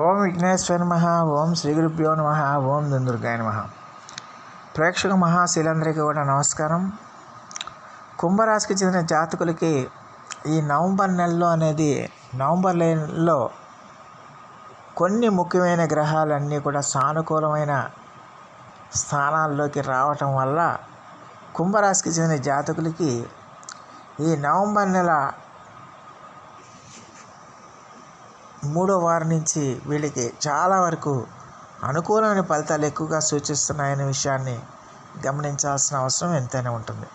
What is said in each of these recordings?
ఓం విఘ్నేశ్వర నమ ఓం శ్రీ గురుభ్యో నమ ఓం దుందుర్గాయ నమ. ప్రేక్షక మహాశీలందరికీ కూడా నమస్కారం. కుంభరాశికి చెందిన జాతకులకి ఈ నవంబర్ నెలలో అనేది నవంబర్ నెలలో కొన్ని ముఖ్యమైన గ్రహాలన్నీ కూడా సానుకూలమైన స్థానాల్లోకి రావటం వల్ల కుంభరాశికి చెందిన జాతకులకి ఈ నవంబర్ నెల మూడో వారం నుంచి వీళ్ళకి చాలా వరకు అనుకూలమైన ఫలితాలు ఎక్కువగా సూచిస్తున్నాయనే విషయాన్ని గమనించాల్సిన అవసరం ఎంతైనా ఉంటుంది.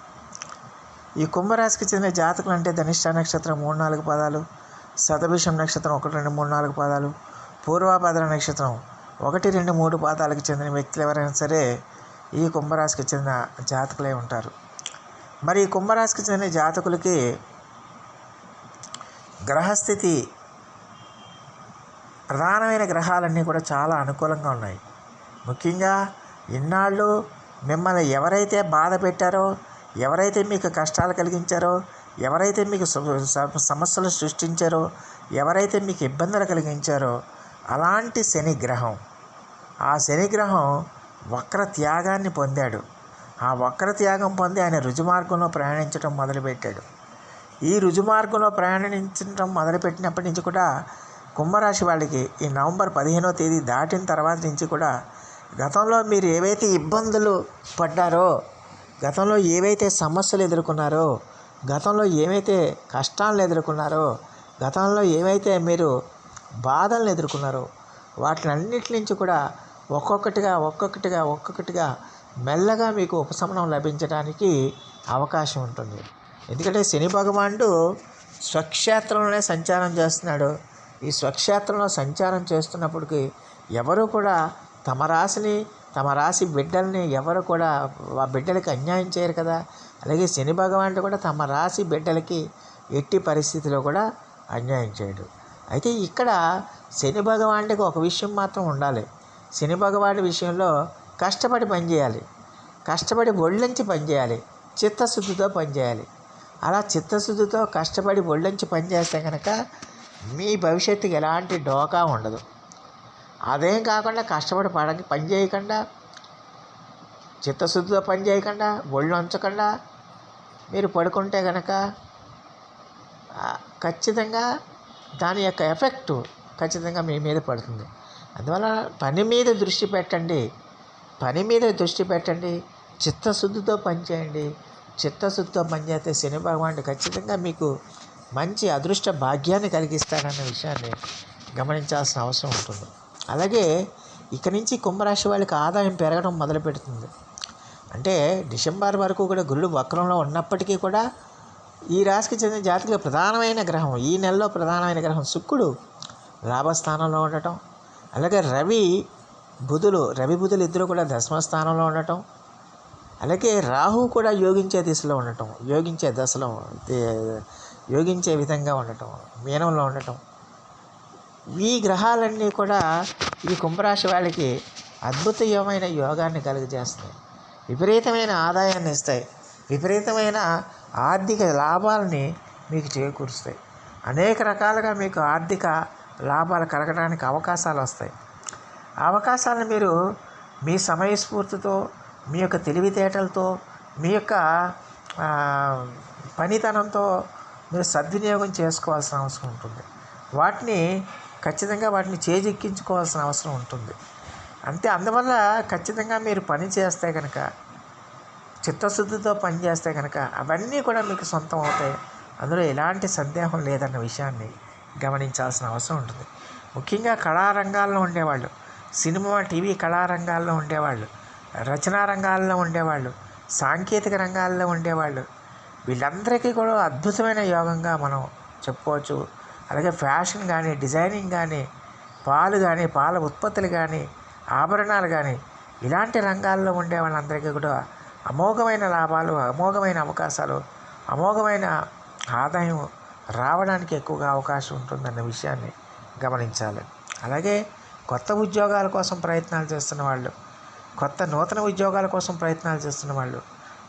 ఈ కుంభరాశికి చెందిన జాతకులు అంటే ధనిష్ట నక్షత్రం మూడు నాలుగు పదాలు శతభిషం నక్షత్రం ఒకటి రెండు మూడు నాలుగు పాదాలు పూర్వాభద్ర నక్షత్రం ఒకటి రెండు మూడు పాదాలకు చెందిన వ్యక్తులు ఎవరైనా సరే ఈ కుంభరాశికి చెందిన జాతకులే ఉంటారు. మరి ఈ కుంభరాశికి చెందిన జాతకులకి గ్రహస్థితి ప్రధానమైన గ్రహాలన్నీ కూడా చాలా అనుకూలంగా ఉన్నాయి. ముఖ్యంగా ఇన్నాళ్ళు మిమ్మల్ని ఎవరైతే బాధ పెట్టారో ఎవరైతే మీకు కష్టాలు కలిగించారో ఎవరైతే మీకు సమస్యలు సృష్టించారో ఎవరైతే మీకు ఇబ్బందులు కలిగించారో అలాంటి శని గ్రహం ఆ శని గ్రహం వక్ర త్యాగాన్ని పొందాడు. ఆ వక్ర త్యాగం పొంది ఆయన రుజుమార్గంలో ప్రయాణించడం మొదలుపెట్టాడు. ఈ రుజుమార్గంలో ప్రయాణించడం మొదలుపెట్టినప్పటి నుంచి కూడా కుంభరాశి వాళ్ళకి ఈ నవంబర్ పదిహేనో తేదీ దాటిన తర్వాత నుంచి కూడా గతంలో మీరు ఏవైతే ఇబ్బందులు పడ్డారో గతంలో ఏవైతే సమస్యలు ఎదుర్కొన్నారో గతంలో ఏవైతే కష్టాలను ఎదుర్కొన్నారో గతంలో ఏవైతే మీరు బాధలను ఎదుర్కొన్నారో వాటినన్నిటి నుంచి కూడా ఒక్కొక్కటిగా ఒక్కొక్కటిగా ఒక్కొక్కటిగా మెల్లగా మీకు ఉపశమనం లభించడానికి అవకాశం ఉంటుంది. ఎందుకంటే శని భగవానుడు స్వక్షేత్రంలోనే సంచారం చేస్తున్నాడు. ఈ స్వక్షేత్రంలో సంచారం చేస్తున్నప్పటికీ ఎవరు కూడా తమ రాశిని తమ రాశి బిడ్డల్ని ఎవరు కూడా ఆ బిడ్డలకి అన్యాయం చేయరు కదా. అలాగే శని భగవానుడు కూడా తమ రాశి బిడ్డలకి ఎట్టి పరిస్థితిలో కూడా అన్యాయం చేయడు. అయితే ఇక్కడ శని భగవానుడికి ఒక విషయం మాత్రం ఉండాలి. శని భగవానుడి విషయంలో కష్టపడి పనిచేయాలి. కష్టపడి ఒళ్ళంచి పనిచేయాలి. చిత్తశుద్ధితో పనిచేయాలి. అలా చిత్తశుద్ధితో కష్టపడి ఒళ్ళంచి పనిచేస్తే కనుక మీ భవిష్యత్తుకి ఎలాంటి డోకా ఉండదు. అదేం కాకుండా కష్టపడి పడ పని చేయకుండా చిత్తశుద్ధితో పని చేయకుండా ఒళ్ళు ఉంచకుండా మీరు పడుకుంటే కనుక ఖచ్చితంగా దాని యొక్క ఎఫెక్టు ఖచ్చితంగా మీ మీద పడుతుంది. అందువల్ల పని మీద దృష్టి పెట్టండి. పని మీద దృష్టి పెట్టండి. చిత్తశుద్ధితో పనిచేయండి చిత్తశుద్ధితో పనిచేస్తే శని భగవానుడు ఖచ్చితంగా మీకు మంచి అదృష్ట భాగ్యాన్ని కలిగిస్తాడన్న విషయాన్ని గమనించాల్సిన అవసరం ఉంటుంది. అలాగే ఇక నుంచి కుంభరాశి వాళ్ళకి ఆదాయం పెరగడం మొదలు పెడుతుంది. అంటే డిసెంబర్ వరకు కూడా గురుడు వక్రంలో ఉన్నప్పటికీ కూడా ఈ రాశికి చెందిన జాతికి ప్రధానమైన గ్రహం ఈ నెలలో ప్రధానమైన గ్రహం శుక్రుడు లాభస్థానంలో ఉండటం. అలాగే రవి బుధులు రవి బుధులు ఇద్దరు కూడా దశమ స్థానంలో ఉండటం. అలాగే రాహు కూడా యోగించే దిశలో ఉండటం యోగించే దశలో యోగించే విధంగా ఉండటం మీనంలో ఉండటం. ఈ గ్రహాలన్నీ కూడా ఈ కుంభరాశి వాళ్ళకి అద్భుతమైన యోగాన్ని కలుగజేస్తాయి. విపరీతమైన ఆదాయాన్ని ఇస్తాయి. విపరీతమైన ఆర్థిక లాభాలని మీకు చేకూరుస్తాయి. అనేక రకాలుగా మీకు ఆర్థిక లాభాలు కలగడానికి అవకాశాలు వస్తాయి. అవకాశాలను మీరు మీ సమయస్ఫూర్తితో మీ యొక్క తెలివితేటలతో మీ యొక్క పనితనంతో మీరు సద్వినియోగం చేసుకోవాల్సిన అవసరం ఉంటుంది. వాటిని ఖచ్చితంగా వాటిని చేజెక్కించుకోవాల్సిన అవసరం ఉంటుంది. అంతే అందువల్ల ఖచ్చితంగా మీరు పని చేస్తే కనుక చిత్తశుద్ధితో పని చేస్తే కనుక అవన్నీ కూడా మీకు సొంతం అవుతాయి. అందులో ఎలాంటి సందేహం లేదన్న విషయాన్ని గమనించాల్సిన అవసరం ఉంటుంది. ముఖ్యంగా కళారంగాల్లో ఉండేవాళ్ళు సినిమా టీవీ కళారంగాల్లో ఉండేవాళ్ళు రచనా రంగాల్లో ఉండేవాళ్ళు సాంకేతిక రంగాల్లో ఉండేవాళ్ళు వీళ్ళందరికీ కూడా అద్భుతమైన యోగంగా మనం చెప్పుకోవచ్చు. అలాగే ఫ్యాషన్ కానీ డిజైనింగ్ కానీ పాలు కానీ పాల ఉత్పత్తులు కానీ ఆభరణాలు కానీ ఇలాంటి రంగాల్లో ఉండే వాళ్ళందరికీ కూడా అమోఘమైన లాభాలు అమోఘమైన అవకాశాలు అమోఘమైన ఆదాయం రావడానికి ఎక్కువగా అవకాశం ఉంటుందన్న విషయాన్ని గమనించాలి. అలాగే కొత్త ఉద్యోగాల కోసం ప్రయత్నాలు చేస్తున్న వాళ్ళు కొత్త నూతన ఉద్యోగాల కోసం ప్రయత్నాలు చేస్తున్న వాళ్ళు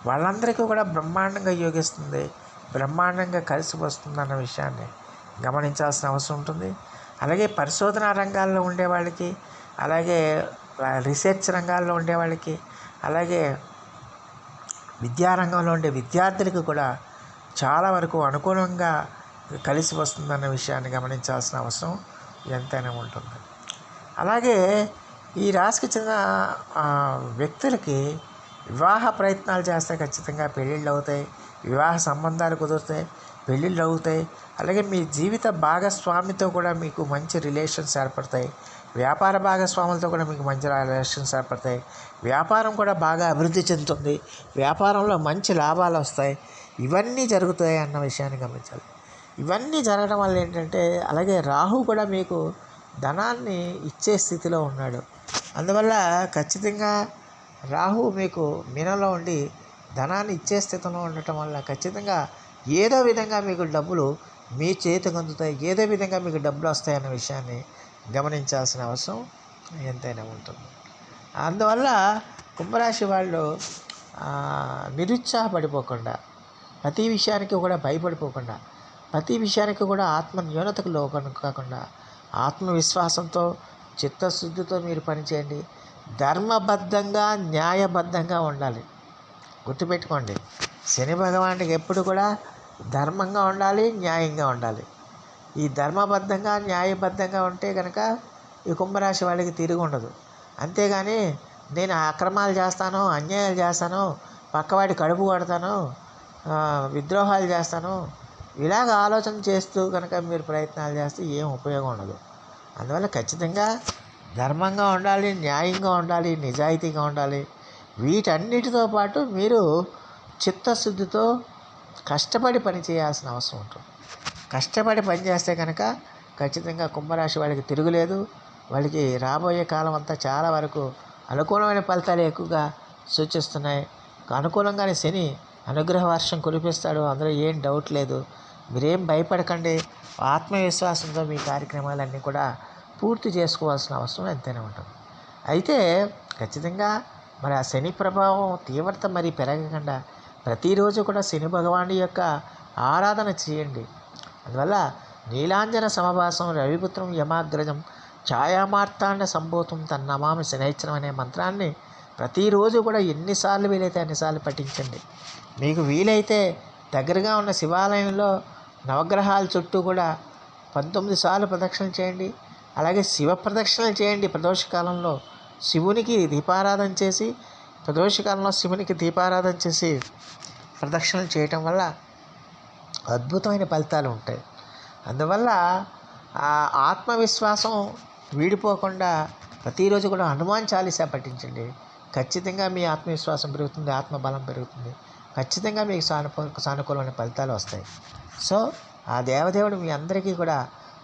వాళ్ళందరికీ కూడా బ్రహ్మాండంగా యోగిస్తుంది బ్రహ్మాండంగా కలిసి వస్తుంది అన్న విషయాన్ని గమనించాల్సిన అవసరం ఉంటుంది. అలాగే పరిశోధనా రంగాల్లో ఉండే వాళ్ళకి అలాగే రీసెర్చ్ రంగాల్లో ఉండే వాళ్ళకి అలాగే విద్యారంగంలో ఉండే విద్యార్థులకు కూడా చాలా వరకు అనుకూలంగా కలిసి వస్తుందన్న విషయాన్ని గమనించాల్సిన అవసరం ఎంతైనా ఉంటుంది. అలాగే ఈ రాశికి చెందిన వ్యక్తులకి వివాహ ప్రయత్నాలు చేస్తే ఖచ్చితంగా పెళ్ళిళ్ళు అవుతాయి. వివాహ సంబంధాలు కుదురుతాయి. పెళ్ళిళ్ళు అవుతాయి. అలాగే మీ జీవిత భాగస్వామితో కూడా మీకు మంచి రిలేషన్స్ ఏర్పడతాయి. వ్యాపార భాగస్వాములతో కూడా మీకు మంచి రిలేషన్స్ ఏర్పడతాయి. వ్యాపారం కూడా బాగా అభివృద్ధి చెందుతుంది. వ్యాపారంలో మంచి లాభాలు వస్తాయి. ఇవన్నీ జరుగుతాయి అన్న విషయాన్ని గమనించాలి. ఇవన్నీ జరగడం వల్ల ఏంటంటే అలాగే రాహు కూడా మీకు ధనాన్ని ఇచ్చే స్థితిలో ఉన్నాడు. అందువల్ల ఖచ్చితంగా రాహు మీకు మీనంలో ఉండి ధనాన్ని ఇచ్చే స్థితిలో ఉండటం వల్ల ఖచ్చితంగా ఏదో విధంగా మీకు డబ్బులు మీ చేతికి అందుతాయి ఏదో విధంగా మీకు డబ్బులు వస్తాయన్న విషయాన్ని గమనించాల్సిన అవసరం ఎంతైనా ఉంటుంది. అందువల్ల కుంభరాశి వాళ్ళు నిరుత్సాహపడిపోకుండా ప్రతి విషయానికి కూడా భయపడిపోకుండా ప్రతి విషయానికి కూడా ఆత్మ న్యూనతకు లోకం కాకుండా ఆత్మవిశ్వాసంతో చిత్తశుద్ధితో మీరు పనిచేయండి. ధర్మబద్ధంగా న్యాయబద్ధంగా ఉండాలి. గుర్తుపెట్టుకోండి. శని భగవానుడికి ఎప్పుడు కూడా ధర్మంగా ఉండాలి న్యాయంగా ఉండాలి. ఈ ధర్మబద్ధంగా న్యాయబద్ధంగా ఉంటే కనుక ఈ కుంభరాశి వాళ్ళకి తిరిగి ఉండదు. అంతేగాని నేను అక్రమాలు చేస్తాను అన్యాయాలు చేస్తాను పక్కవాడి కడుపు కొడతాను విద్రోహాలు చేస్తాను ఇలాగ ఆలోచన చేస్తూ కనుక మీరు ప్రయత్నాలు చేస్తే ఏం ఉపయోగం ఉండదు. అందువల్ల ఖచ్చితంగా ధర్మంగా ఉండాలి న్యాయంగా ఉండాలి నిజాయితీగా ఉండాలి. వీటన్నిటితో పాటు మీరు చిత్తశుద్ధితో కష్టపడి పని చేయాల్సిన అవసరం ఉంటుంది. కష్టపడి పని చేస్తే కనుక ఖచ్చితంగా కుంభరాశి వాళ్ళకి తిరుగులేదు. వాళ్ళకి రాబోయే కాలం అంతా చాలా వరకు అనుకూలమైన ఫలితాలు ఎక్కువగా సూచిస్తున్నాయి. అనుకూలంగానే శని అనుగ్రహ వర్షం కురిపిస్తాడు. అందులో ఏం డౌట్ లేదు. మీరేం భయపడకండి. ఆత్మవిశ్వాసంతో మీ కార్యక్రమాలన్నీ కూడా పూర్తి చేసుకోవాల్సిన అవసరం ఎంతైనా ఉంటుంది. అయితే ఖచ్చితంగా మరి ఆ శని ప్రభావం తీవ్రత మరి పెరగకుండా ప్రతిరోజు కూడా శని భగవానుడి యొక్క ఆరాధన చేయండి. అందువల్ల నీలాంజన సమభాసం రవిపుత్రం యమాగ్రజం ఛాయామార్తాండ సంబోధం తన్నమామి శనైత్రం అనే మంత్రాన్ని ప్రతిరోజు కూడా ఎన్నిసార్లు వీలైతే అన్నిసార్లు పఠించండి. మీకు వీలైతే దగ్గరగా ఉన్న శివాలయంలో నవగ్రహాల చుట్టూ కూడా పంతొమ్మిది సార్లు ప్రదక్షిణ చేయండి. అలాగే శివ ప్రదక్షిణలు చేయండి. ప్రదోషకాలంలో శివునికి దీపారాధన చేసి ప్రదోషకాలంలో శివునికి దీపారాధన చేసి ప్రదక్షిణలు చేయటం వల్ల అద్భుతమైన ఫలితాలు ఉంటాయి. అందువల్ల ఆ ఆత్మవిశ్వాసం వీడిపోకుండా ప్రతిరోజు కూడా హనుమాన్ చాలీసా పఠించండి. ఖచ్చితంగా మీ ఆత్మవిశ్వాసం పెరుగుతుంది ఆత్మబలం పెరుగుతుంది. ఖచ్చితంగా మీకు సానుకూ సానుకూలమైన ఫలితాలు వస్తాయి. సో ఆ దేవదేవుడు మీ అందరికీ కూడా